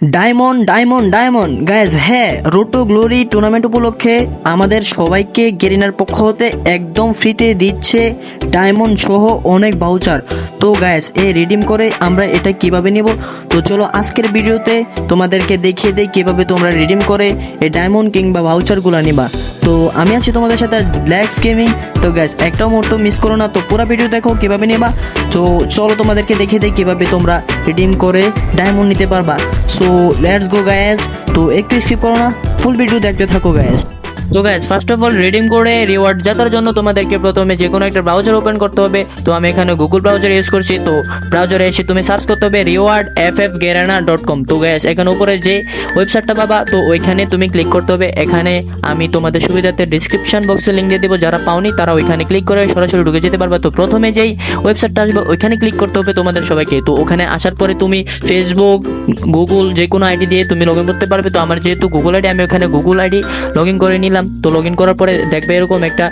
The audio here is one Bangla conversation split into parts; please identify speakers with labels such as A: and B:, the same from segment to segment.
A: Diamond diamond diamond. গ্যাস হ্যাঁ রোটো গ্লোরি টুর্নামেন্ট উপলক্ষে আমাদের সবাইকে গেরিনার পক্ষ হতে একদম ফ্রিতে দিচ্ছে ডায়মন্ড সহ অনেক ভাউচার তো গ্যাস এ রিডিম করে আমরা এটা কীভাবে নিব? তো চলো আজকের ভিডিওতে তোমাদেরকে দেখিয়ে দেই কীভাবে তোমরা রিডিম করে এই ডায়মন্ড কিংবা ভাউচারগুলো নিবা। তো আমি আছি তোমাদের সাথে ব্ল্যাক্স গেমিং তো গ্যাস একটাও মুহূর্ত মিস করো না। তো পুরো ভিডিও দেখো কীভাবে নেবা। তো চলো তোমাদেরকে দেখে দেয় কীভাবে তোমরা রিডিম করে ডায়মন্ড নিতে পারবা। সো লেটস গো গ্যাস তো একটু স্কিপ করো না ফুল ভিডিও দেখতে থাকো গ্যাস
B: তো guys first of all redeem করে রিওয়ার্ড জেতার জন্য তোমাদেরকে প্রথমে যে কোনো একটা ব্রাউজার ওপেন করতে হবে। তো আমি এখানে গুগল ব্রাউজার ইউজ করছি। তো ব্রাউজারে এসে তুমি সার্চ করতে হবে reward F F Garena dot com তো গ্যাস এখানে উপরে যে ওয়েবসাইটটা পাবা, তো ওইখানে তুমি ক্লিক করতে হবে। এখানে আমি তোমাদের সুবিধাতে ডিসক্রিপশন বক্সে লিঙ্ক দিয়ে দেবো। যারা পাওনি, তারা ওইখানে ক্লিক করে সরাসরি ঢুকে যেতে পারবে। তো প্রথমে যেই ওয়েবসাইটটা আসবে, ওইখানে ক্লিক করতে হবে তোমাদের সবাইকে। তো ওখানে আসার পরে তুমি ফেসবুক গুগল যে কোনো আইডি দিয়ে তুমি লগ ইন করতে পারবে। তো আমার যেহেতু গুগল আইডি আমি ওখানে গুগল আইডি লগ ইন করে নিলাম। তো লগ ইন করার পরে দেখবে এরকম একটা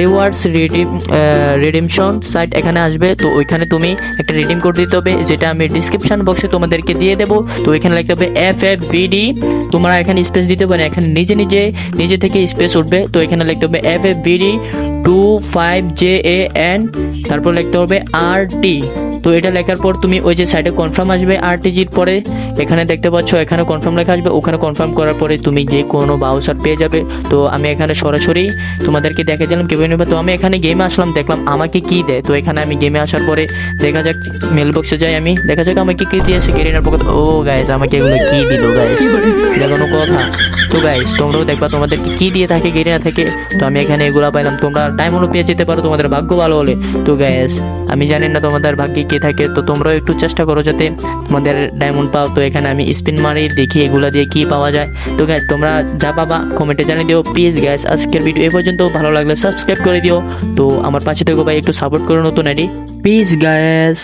B: রিওয়ার্ডস রিডিম রিডিমশন সাইট এখানে আসবে। তো ওইখানে তুমি একটা রিডিম কোড দিতে হবে, যেটা আমি ডিসক্রিপশন বক্সে তোমাদেরকে দিয়ে দেবো। তো এখানে লিখতে হবে এফ এফ বিডি তোমরা এখানে স্পেস দিতে পারো, এখানে নিজে নিজে নিজে থেকে স্পেস উঠবে। তো এখানে লিখতে হবে F F BD two five J A N তারপর লিখতে হবে আর টি তো এটা লেখার পর তুমি ওই যে সাইডে কনফার্ম আসবে আরটিজির পরে। এখানে দেখতে পাচ্ছ, এখানে কনফার্ম লেখা আসবে, ওখানে কনফার্ম করার পরে তুমি যে কোনো বাউসার পেয়ে যাবে। তো আমি এখানে সরাসরি তোমাদেরকে দেখে দিলাম কীভাবে নেবে তো আমি এখানে গেমে আসলাম, দেখলাম আমাকে কি দেয়। তো এখানে আমি গেমে আসার পরে দেখা যাক মেল বক্সে যাই আমি। দেখা যাক আমাকে কি দিয়েছে কেরিনার পক্ষ ও গাইস আমাকে এগুলো কি দিল গাইস দেখানো কথা। তো গাইস তোমরাও দেখবা তোমাদেরকে কি দিয়ে থাকে গেরিনা থাকে। তো আমি এখানে এগুলা পাইলাম। তোমরা ডায়মন্ডও পেয়ে যেতে পারো, তোমাদের ভাগ্য ভালো হলে। তো গ্যাস আমি জানি না তোমাদের ভাগ্যে কি থাকে, তো তোমরাও একটু চেষ্টা করো যাতে তোমাদের ডায়মন্ড পাও। তো এখানে আমি স্পিন মারি, দেখি এগুলা দিয়ে কি পাওয়া যায়। তো গ্যাস তোমরা যা পাবা কমেন্টে জানিয়ে দিও। প্লিজ গ্যাস আজকের ভিডিও এ পর্যন্ত ভালো লাগলে সাবস্ক্রাইব করে দিও। তো আমার পাশে থেকে ভাই, একটু সাপোর্ট করো নতুন আইডি।
A: Piece gas